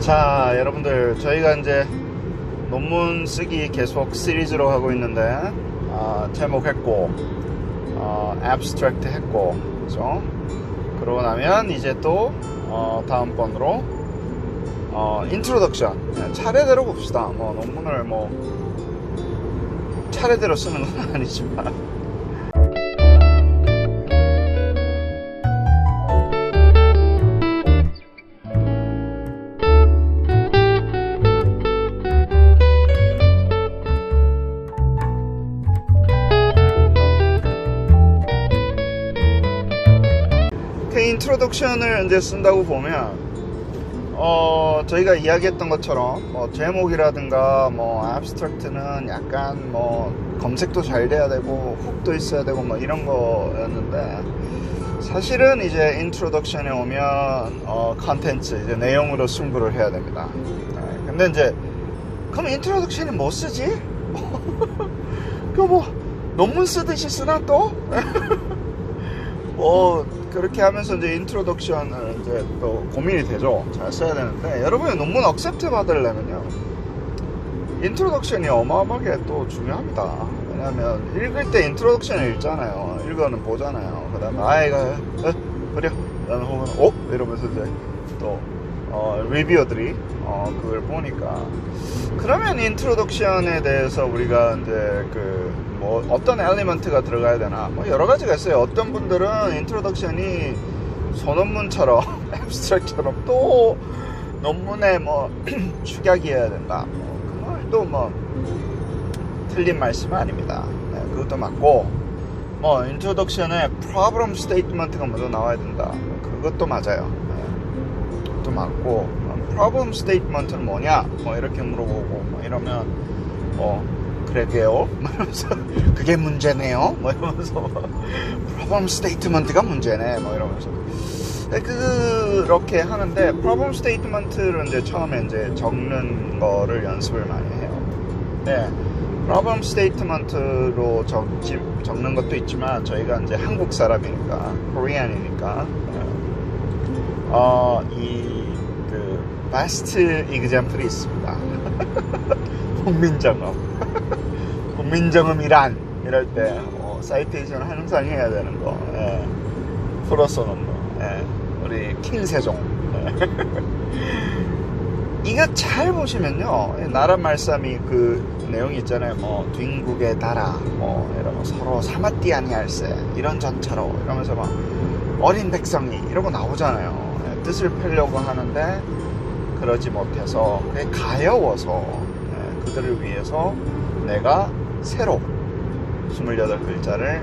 자, 여러분들, 저희가 이제 논문 쓰기 계속 시리즈로 하고 있는데, 어, 제목 했고, 어, abstract 했고, 그죠? 그러고 나면 이제 또, 어, 다음번으로, 어, introduction. 네, 차례대로 봅시다. 뭐, 논문을 뭐, 차례대로 쓰는 건 아니지만. 인트로덕션을 이제 쓴다고 보면 어 저희가 이야기했던 것처럼 뭐 제목이라든가 뭐 abstract는 약간 뭐 검색도 잘 돼야 되고 훅도 있어야 되고 뭐 이런 거였는데 사실은 이제 인트로덕션에 오면 어 컨텐츠 이제 내용으로 승부를 해야 됩니다. 네, 근데 이제 그럼 인트로덕션이 뭐 쓰지? 그뭐 논문 쓰듯이 쓰나 또? 뭐 그렇게 하면서 이제 인트로덕션을 이제 또 고민이 되죠. 잘 써야 되는데 여러분이 논문 억셉트 받으려면요. 인트로덕션이 어마어마하게 또 중요합니다. 왜냐하면 읽을 때 인트로덕션을 읽잖아요. 읽어는 보잖아요. 그 다음에 아 이거 어, 그래. 그다음에 혹은 어 이러면서 이제 또 어, 리뷰어들이 어, 그걸 보니까 그러면 인트로덕션에 대해서 우리가 이제 그 뭐 어떤 엘리먼트가 들어가야 되나 뭐 여러 가지가 있어요. 어떤 분들은 인트로덕션이 소논문처럼 앱스트랙처럼 또 논문에 뭐 축약이어야 된다. 뭐 그걸 또뭐 틀린 말씀은 아닙니다. 네, 그것도 맞고 뭐 인트로덕션에 프로블럼 스테이트먼트가 먼저 나와야 된다. 뭐 그것도 맞아요. 네, 그것도 맞고 프로블럼 스테이트먼트는 뭐냐? 뭐 이렇게 물어보고 뭐 이러면 뭐 그러게요. 뭐 이러면서 그게 문제네요. 뭐 이러면서 프로블럼 스테이트먼트가 문제네. 뭐 이러면서 네, 그렇게 하는데 프로블럼 스테이트먼트를 이제 처음에 이제 적는 거를 연습을 많이 해요. 네. 프로블럼 스테이트먼트로 적지, 적는 것도 있지만 저희가 이제 한국 사람이니까 코리안이니까 어, 이그 베스트 이그젠플이 있습니다. 국민정음. 국민정음이란 이럴 때 어, 사이테이션 항상 해야 되는 거. 예. 놓는 거. 예. 우리 킹세종. 예. 이거 잘 보시면요. 나라 말씀이 그 내용이 있잖아요. 뭐 뒹국에 달아, 뭐 이러면 서로 사마띠 아니할세 이런 전차로 이러면서 막 어린 백성이 이러고 나오잖아요. 예, 뜻을 펴려고 하는데 그러지 못해서 가여워서 예, 그들을 위해서 내가 새로 28글자를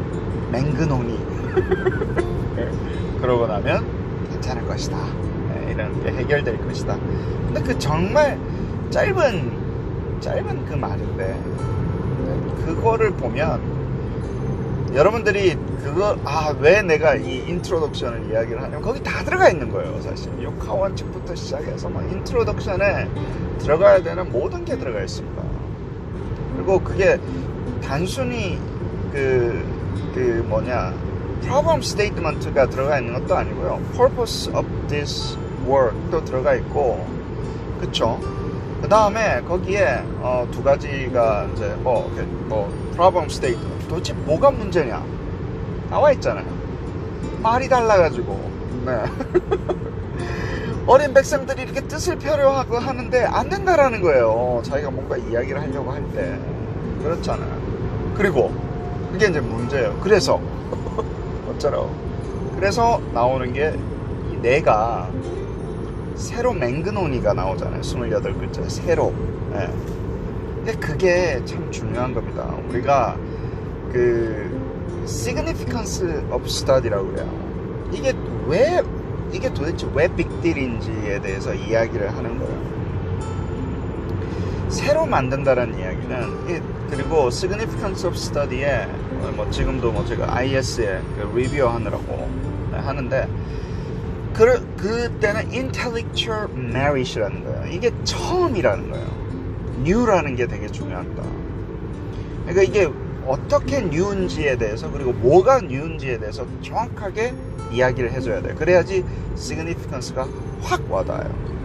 맹근오니 예, 그러고 나면 괜찮을 것이다. 예, 이런 게 해결될 것이다. 근데 그 정말 짧은 짧은 그 말인데 그거를 보면 여러분들이 그거 아왜 내가 이 인트로덕션을 이야기를 하냐면 거기 다 들어가 있는 거예요 사실. 육하 원칙부터 시작해서 막 인트로덕션에 들어가야 되는 모든 게 들어가 있습니다. 그리고 그게 단순히 그, 그 뭐냐 problem statement가 들어가 있는 것도 아니고요. purpose of this work도 들어가 있고 그쵸? 그 다음에 거기에 어, 두 가지가 이제 뭐, 이렇게 뭐 problem statement. 도대체 뭐가 문제냐 나와 있잖아요 말이 달라가지고 네. 어린 백성들이 이렇게 뜻을 펴려하고 하는데 안 된다라는 거예요 자기가 뭔가 이야기를 하려고 할 때 그렇잖아요 그리고 그게 이제 문제예요 그래서 어쩌라고 그래서 나오는 게 내가 새로 맹근오니가 나오잖아요. 28글자. 새로. 예. 근데 그게 참 중요한 겁니다. 우리가 그 significance of study라고 그래요. 이게 왜 이게 도대체 왜 빅딜인지에 대해서 이야기를 하는 거예요. 새로 만든다는 이야기는 그리고 significance of study에 뭐 지금도 뭐 제가 IS에 그 리뷰 하느라고 하는데 그, 그때는 intellectual merit이라는 거예요. 이게 처음이라는 거예요. new라는 게 되게 중요하다. 그러니까 이게 어떻게 new인지에 대해서 그리고 뭐가 new인지에 대해서 정확하게 이야기를 해줘야 돼요. 그래야지 significance가 확 와닿아요.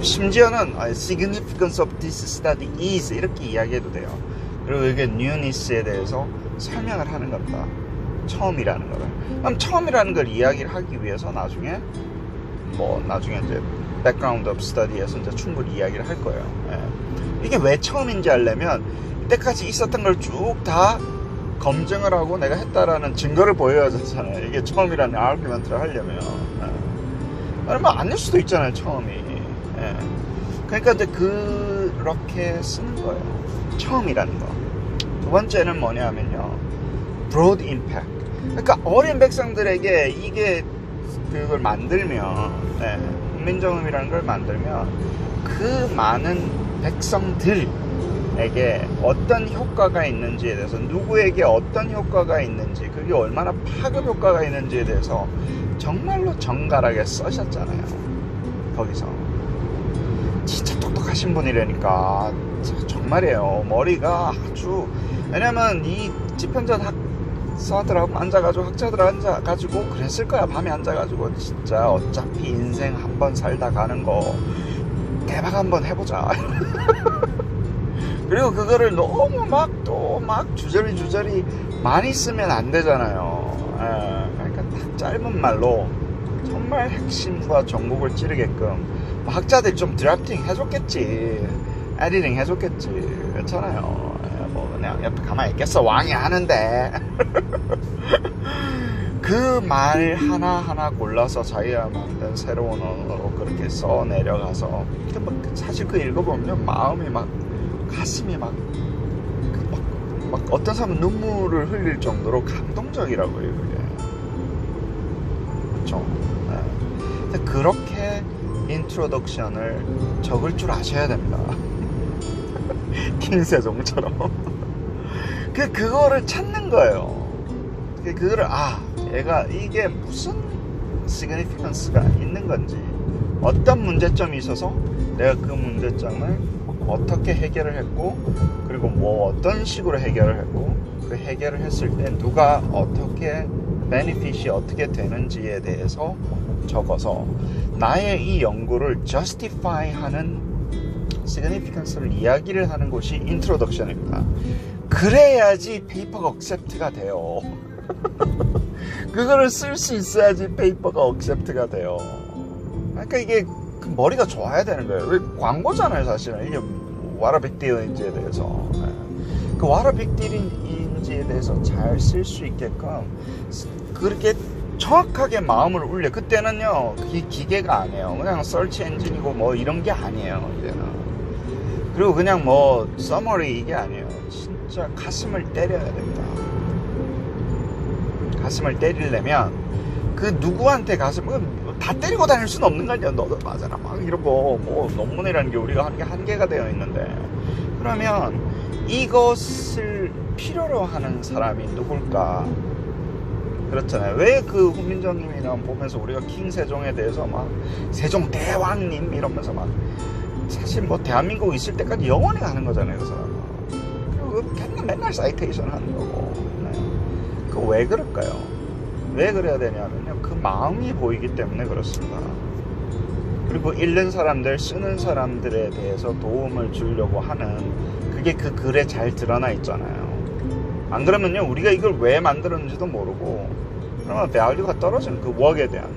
심지어는 significance of this study is 이렇게 이야기해도 돼요. 그리고 이게 newness에 대해서 설명을 하는 겁니다. 처음이라는 거를. 그럼 처음이라는 걸 이야기를 하기 위해서 나중에 뭐 나중에 이제 background of study에서 이제 충분히 이야기를 할 거예요. 예. 이게 왜 처음인지 알려면 이때까지 있었던 걸 쭉 다 검증을 하고 내가 했다라는 증거를 보여야 되잖아요. 이게 처음이라는 아르규먼트를 하려면. 예. 그러면 아닐 수도 있잖아요, 처음이. 예. 그러니까 이제 그렇게 쓰는 거예요. 처음이라는 거. 두 번째는 뭐냐면요. broad impact. 그러니까 어린 백성들에게 이게 그걸 만들면, 네, 국민정음이라는 걸 만들면 그 많은 백성들 에게 어떤 효과가 있는지에 대해서 누구에게 어떤 효과가 있는지 그게 얼마나 파급 효과가 있는지에 대해서 정말로 정갈하게 써셨잖아요. 거기서 진짜 똑똑하신 분이라니까 정말이에요. 머리가 아주 왜냐면 이 집현전 학사들하고 앉아가지고 학자들 앉아가지고 그랬을 거야 밤에 앉아가지고 진짜 어차피 인생 한 번 살다 가는 거 대박 한번 해보자. 그리고 그거를 너무 막또막 주저리 주저리 많이 쓰면 안 되잖아요. 예, 그러니까 딱 짧은 말로 정말 핵심과 정복을 찌르게끔 뭐 학자들이 좀 드래프팅 해줬겠지. 에디팅 해줬겠지. 그렇잖아요. 예, 뭐 그냥 옆에 가만히 있겠어. 왕이 하는데. 그 말 하나하나 골라서 자기가 만든 새로운 언어로 그렇게 써 내려가서 뭐 사실 그 읽어보면 마음이 막 가슴이 막, 그 막, 막 어떤 사람은 눈물을 흘릴 정도로 감동적이라고요 그게. 그렇죠 네. 그렇게 인트로덕션을 적을 줄 아셔야 됩니다. 킹세종처럼. 그 그거를 찾는 거예요. 그거를 아 얘가 이게 무슨 시그니피컨스가 있는 건지 어떤 문제점이 있어서 내가 그 문제점을 어떻게 해결을 했고 그리고 뭐 어떤 식으로 해결을 했고 그 해결을 했을 때 누가 어떻게 베니핏이 어떻게 되는지에 대해서 적어서 나의 이 연구를 justify 하는 significance를 이야기를 하는 곳이 introduction입니다. 그래야지 페이퍼가 억셉트가 돼요. 그거를 쓸 수 있어야지 페이퍼가 억셉트가 돼요. 그러니까 이게 그 머리가 좋아야 되는 거예요. 왜 광고잖아요, 사실은. 이게 와라 빅딜인지에 대해서. 네. 그 와라 빅딜인지에 대해서 잘 쓸 수 있게끔 그렇게 정확하게 마음을 울려. 그때는요, 이 기계가 아니에요. 그냥 설치 엔진이고 뭐 이런 게 아니에요, 이제는. 그리고 그냥 뭐, 서머리 이게 아니에요. 진짜 가슴을 때려야 됩니다. 가슴을 때리려면 그 누구한테 가슴을 다 때리고 다닐 수는 없는 거 아니야. 너도 맞아라. 막 거, 뭐, 논문이라는 게 우리가 하는 게 한계가 되어 있는데. 그러면 이것을 필요로 하는 사람이 누굴까? 그렇잖아요. 왜 그 훈민정님이나 보면서 우리가 킹 세종에 대해서 막 세종 대왕님 이러면서 막 사실 뭐 대한민국 있을 때까지 영원히 가는 거잖아요. 그 사람은. 그리고 맨날, 맨날 사이테이션 하는 거고. 네. 그왜 그럴까요? 왜 그래야 되냐면요. 그 마음이 보이기 때문에 그렇습니다. 그리고 읽는 사람들, 쓰는 사람들에 대해서 도움을 주려고 하는 그게 그 글에 잘 드러나 있잖아요. 안 그러면요, 우리가 이걸 왜 만들었는지도 모르고, 그러면 밸류가 떨어지는 그 웍에 대한.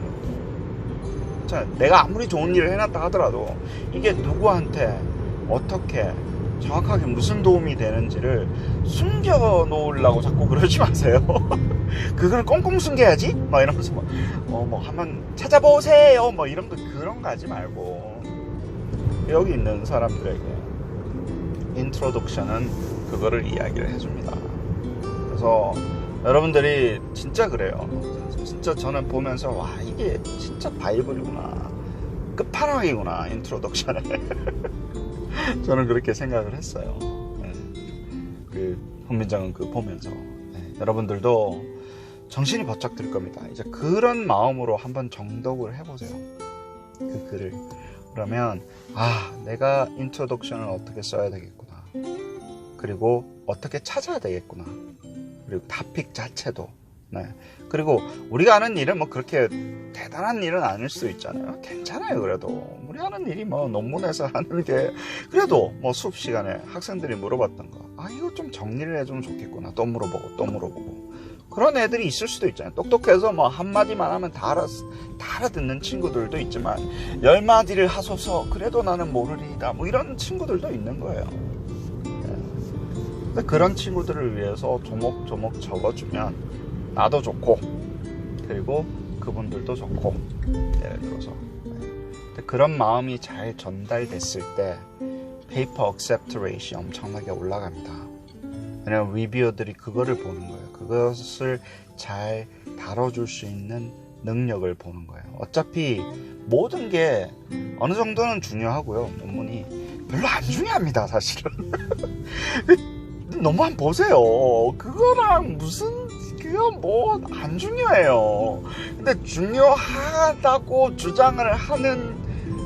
자, 내가 아무리 좋은 일을 해놨다 하더라도, 이게 누구한테 어떻게 정확하게 무슨 도움이 되는지를 숨겨 놓으려고 자꾸 그러지 마세요. 그걸 꽁꽁 숨겨야지? 막 이러면서 뭐, 어, 뭐, 한번 찾아보세요. 뭐 이런 거, 그런 거 하지 말고. 여기 있는 사람들에게 인트로덕션은 그거를 이야기를 해줍니다. 그래서 여러분들이 진짜 그래요. 진짜 저는 보면서, 와, 이게 진짜 바이블이구나. 끝판왕이구나, 인트로덕션에. 저는 그렇게 생각을 했어요. 네. 그 훈민정은 그 보면서 네. 여러분들도 정신이 바짝 들 겁니다. 이제 그런 마음으로 한번 정독을 해보세요. 그 글을 그러면 아 내가 인트로덕션을 어떻게 써야 되겠구나. 그리고 어떻게 찾아야 되겠구나. 그리고 타픽 자체도 네. 그리고 우리가 하는 일은 뭐 그렇게 대단한 일은 아닐 수 있잖아요. 괜찮아요, 그래도. 우리 하는 일이 뭐 논문에서 하는 게 그래도 뭐 수업 시간에 학생들이 물어봤던 거. 아, 이거 좀 정리를 해주면 좋겠구나. 또 물어보고, 또 물어보고. 그런 애들이 있을 수도 있잖아요. 똑똑해서 뭐 한마디만 하면 다, 알아, 다 알아듣는 친구들도 있지만, 열 마디를 하소서, 그래도 나는 모르리다. 뭐 이런 친구들도 있는 거예요. 네. 그런 친구들을 위해서 조목조목 적어주면 나도 좋고, 그리고 그분들도 좋고, 예를 들어서. 그런 마음이 잘 전달됐을 때, 페이퍼 억셉트 레이시 엄청나게 올라갑니다. 왜냐면 리뷰어들이 그거를 보는 거예요. 그것을 잘 다뤄줄 수 있는 능력을 보는 거예요. 어차피 모든 게 어느 정도는 중요하고요. 논문이 별로 안 중요합니다, 사실은. 너무 한 보세요. 그거랑 무슨 그건 뭐안 중요해요. 근데 중요하다고 주장을 하는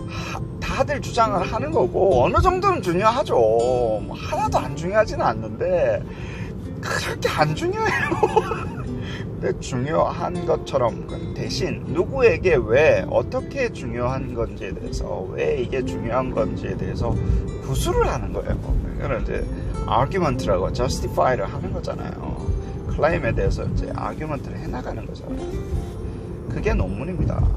하, 다들 주장을 하는 거고 어느 정도는 중요하죠. 뭐 하나도 안 중요하지는 않는데 그렇게 안 중요해요. 근데 중요한 것처럼 대신 누구에게 왜 어떻게 중요한 건지에 대해서 왜 이게 중요한 건지에 대해서 구술을 하는 거예요. 이거는 이제 argument라고 justify를 하는 거잖아요. 클라임에 대해서 이제 argument를 해나가는 거잖아요. 그게 논문입니다.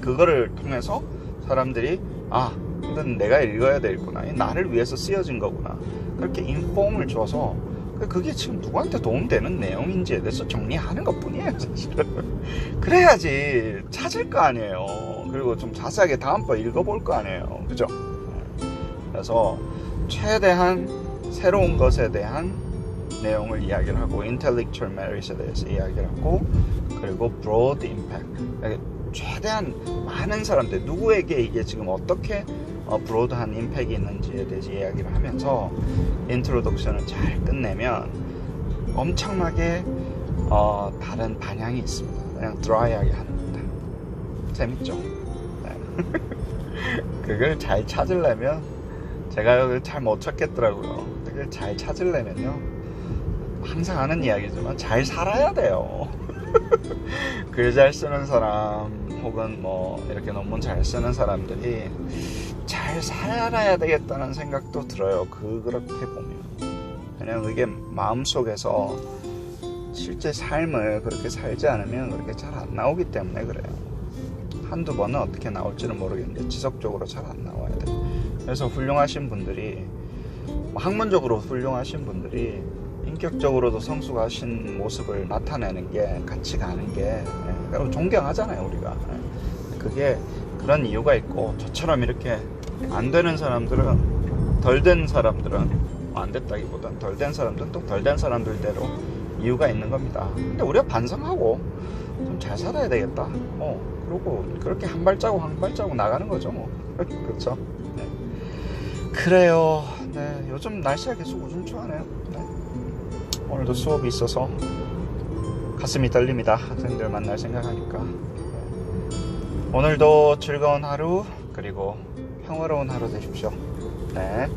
그거를 통해서 사람들이 아 이건 내가 읽어야 되겠구나 나를 위해서 쓰여진 거구나. 그렇게 인폼을 줘서 그게 지금 누구한테 도움되는 내용인지에 대해서 정리하는 것 뿐이에요 사실은. 그래야지 찾을 거 아니에요. 그리고 좀 자세하게 다음번 읽어볼 거 아니에요. 그죠? 그래서 최대한 새로운 것에 대한 내용을 이야기를 하고 intellectual merit에 대해서 이야기를 하고 그리고 broad impact 최대한 많은 사람들 누구에게 이게 지금 어떻게 어, 브로드한 임팩이 있는지에 대해서 이야기를 하면서 인트로덕션을 잘 끝내면 엄청나게 어, 다른 방향이 있습니다. 그냥 드라이하게 하는 겁니다. 재밌죠? 네. 그걸 잘 찾으려면 제가 그걸 잘 못 찾겠더라고요. 그걸 잘 찾으려면요 항상 하는 이야기지만 잘 살아야 돼요. 글 잘 쓰는 사람 혹은 뭐 이렇게 논문 잘 쓰는 사람들이 잘 살아야 되겠다는 생각도 들어요. 그 그렇게 보면 왜냐면 이게 마음 속에서 실제 삶을 그렇게 살지 않으면 그렇게 잘 안 나오기 때문에 그래요. 한두 번은 어떻게 나올지는 모르겠는데 지속적으로 잘 안 나와야 돼. 그래서 훌륭하신 분들이 뭐 학문적으로 훌륭하신 분들이 인격적으로도 성숙하신 모습을 나타내는 게 같이 가는 게 예, 존경하잖아요 우리가. 예. 그게 그런 이유가 있고 저처럼 이렇게 안 되는 사람들은 덜 된 사람들은 안 됐다기보단 덜 된 사람들은 또 덜 된 사람들대로 이유가 있는 겁니다. 근데 우리가 반성하고 좀 잘 살아야 되겠다. 뭐 그러고 그렇게 한 발자국 한 발자국 나가는 거죠 뭐. 그렇죠? 네. 그래요. 네 요즘 날씨가 계속 우중충하네요. 네. 오늘도 수업이 있어서 가슴이 떨립니다. 학생들 만날 생각하니까. 오늘도 즐거운 하루, 그리고 평화로운 하루 되십시오. 네.